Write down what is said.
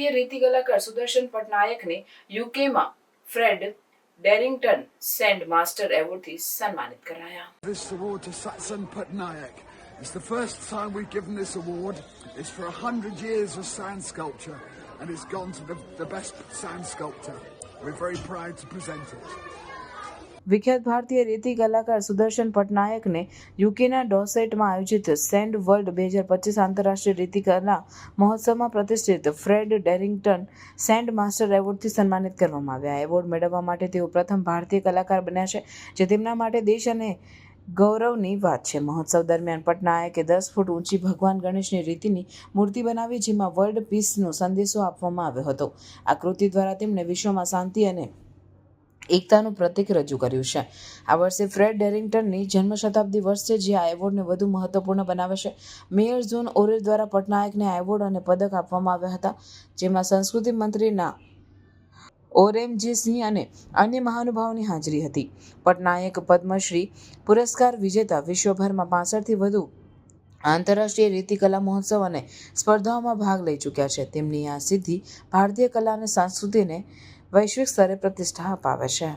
ભારતીય રીતિ કલાકાર સુદર્શન પટનાયકને યુકેમાં ફ્રેડ ડેરિંગ્ટન સેન્ડ માસ્ટર એવોર્ડથી સન્માનિત કરાયા this award to Satsan Patnaik. It's the first time we've given this award. It's for a hundred years of sand sculpture, and it's gone to the, the best sand sculptor. We're very proud to present it. વિખ્યાત ભારતીય રીતિ કલાકાર સુદર્શન પટનાયકને યુકેના ડોસેટમાં આયોજિત send world બે હજાર પચીસ આંતરરાષ્ટ્રીય રીતિ કલા મહોત્સવમાં પ્રતિષ્ઠિત ફ્રેડ ડેરિંગટન સેન્ડ માસ્ટર એવોર્ડથી સન્માનિત કરવામાં આવ્યા. એવોર્ડ મેળવવા માટે તેઓ પ્રથમ ભારતીય કલાકાર બન્યા છે, જે તેમના માટે દેશ અને ગૌરવની વાત છે. મહોત્સવ દરમિયાન પટનાયકે દસ ફૂટ ઊંચી ભગવાન ગણેશની રીતિની મૂર્તિ બનાવી, જેમાં વર્લ્ડ પીસનો સંદેશો આપવામાં આવ્યો હતો. આ કૃતિ દ્વારા તેમણે વિશ્વમાં શાંતિ અને એકતાનું પ્રતીક રજૂ કર્યું છે. આ વર્ષે ફ્રેડ ડેરિંગ્ટનની જન્મ શતાબ્દી વર્ષ છે જે આ એવોર્ડને વધુ મહત્વપૂર્ણ બનાવે છે. મેયર ઝોન ઓરેલ દ્વારા પટનાયકને આ એવોર્ડ અને પદક આપવામાં આવ્યા હતા, જેમાં સંસ્કૃતિ મંત્રીના ઓરેમજી સિંહ અને અન્ય મહાનુભાવોની હાજરી હતી. પટનાયક પદ્મશ્રી પુરસ્કાર વિજેતા વિશ્વભરમાં પાસઠથી વધુ આંતરરાષ્ટ્રીય રીતિકલા મહોત્સવ અને સ્પર્ધાઓમાં ભાગ લઈ ચૂક્યા છે. તેમની આ સિદ્ધિ ભારતીય કલા અને સંસ્કૃતિને વૈશ્વિક સ્તરે પ્રતિષ્ઠા અપાવે છે.